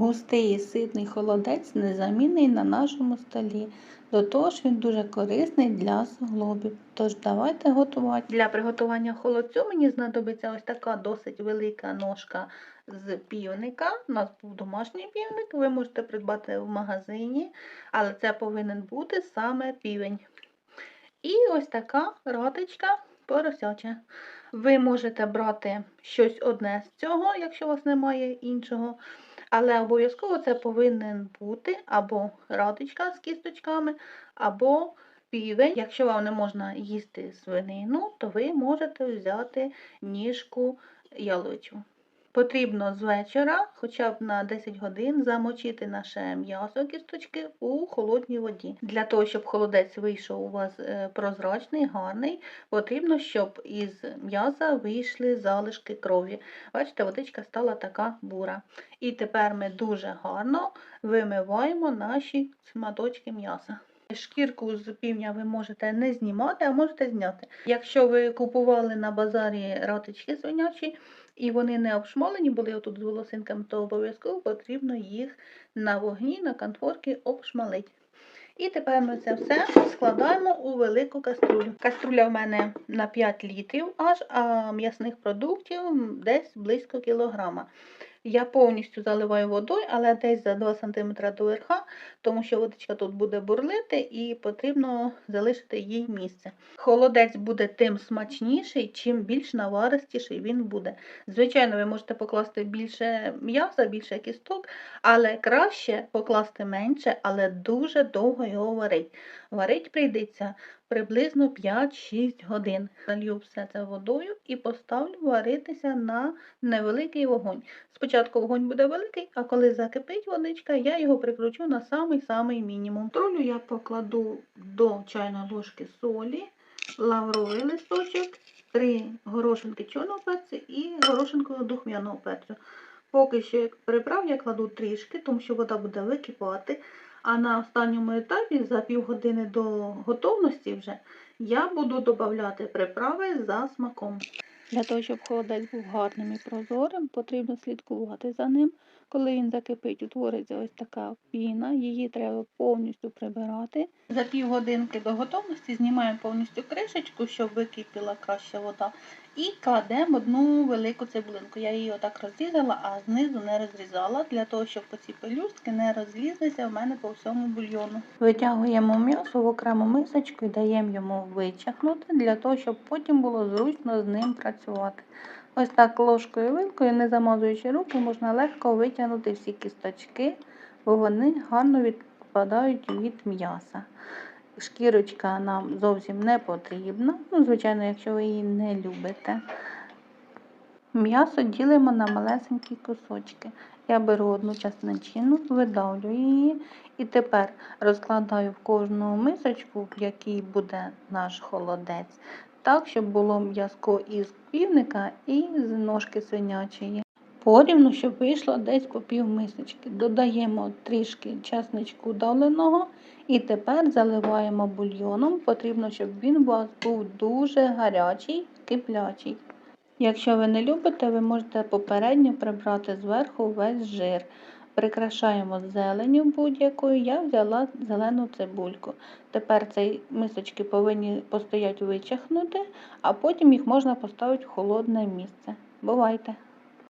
Густий і ситний холодець незамінний на нашому столі. До того ж він дуже корисний для суглобів. Тож давайте готувати. Для приготування холодцю мені знадобиться ось така досить велика ножка з півника. У нас був домашній півник, ви можете придбати в магазині, але це повинен бути саме півень. І ось така ратичка поросяча. Ви можете брати щось одне з цього, якщо у вас немає іншого. Але обов'язково це повинен бути або радочка з кісточками, або півень. Якщо вам не можна їсти свинину, то ви можете взяти ніжку яловичу. Потрібно з вечора, хоча б на 10 годин, замочити наше м'ясо кісточки у холодній воді. Для того, щоб холодець вийшов у вас е, прозрачний, гарний, потрібно, щоб із м'яса вийшли залишки крові. Бачите, водичка стала така бура. І тепер ми дуже гарно вимиваємо наші шматочки м'яса. Шкірку з півня ви можете не знімати, а можете зняти. Якщо ви купували на базарі ратички свинячі, і вони не обшмалені були отут з волосинками, то обов'язково потрібно їх на вогні, на конфорки обшмалити. І тепер ми це все складаємо у велику каструлю. Каструля в мене на 5 літрів аж, а м'ясних продуктів десь близько кілограма. Я повністю заливаю водою, але десь за 2 см до верха, тому що водичка тут буде бурлити і потрібно залишити їй місце. Холодець буде тим смачніший, чим більш наваристіший він буде. Звичайно, ви можете покласти більше м'яса, більше кісток, але краще покласти менше, але дуже довго його варить. Варить прийдеться приблизно 5-6 годин. Залью все це водою і поставлю варитися на невеликий вогонь. Спочатку вогонь буде великий, а коли закипить водичка, я його прикручу на самий-самий мінімум. Тролю я покладу до чайної ложки солі, лавровий листочок, 3 горошинки чорного перцю і горошинку духмяного перцю. Поки що приправ я кладу трішки, тому що вода буде википати. А на останньому етапі, за півгодини до готовності вже, я буду додавати приправи за смаком. Для того, щоб холодець був гарним і прозорим, потрібно слідкувати за ним. Коли він закипить, утвориться ось така піна, її треба повністю прибирати. За півгодинки до готовності знімаємо повністю кришечку, щоб википіла краща вода. І кладемо одну велику цибулинку. Я її отак розрізала, а знизу не розрізала, для того, щоб оці пелюстки не розлізлися в мене по всьому бульйону. Витягуємо м'ясо в окрему мисочку і даємо йому вичахнути, для того, щоб потім було зручно з ним працювати. Ось так ложкою вилкою, не замазуючи руки, можна легко витягнути всі кісточки, бо вони гарно відпадають від м'яса. Шкірочка нам зовсім не потрібна, ну, звичайно, якщо ви її не любите. М'ясо ділимо на малесенькі кусочки. Я беру одну частинчину, видавлю її і тепер розкладаю в кожну мисочку, в якій буде наш холодець, так, щоб було м'язко із півника і з ножки свинячої. Порівну, щоб вийшло десь по пів мисочки. Додаємо трішки часничку давленого і тепер заливаємо бульйоном. Потрібно, щоб він у вас був дуже гарячий, киплячий. Якщо ви не любите, ви можете попередньо прибрати зверху весь жир. Прикрашаємо зеленю будь-якою. Я взяла зелену цибульку. Тепер ці мисочки повинні постоять вичахнути, а потім їх можна поставити в холодне місце. Бувайте!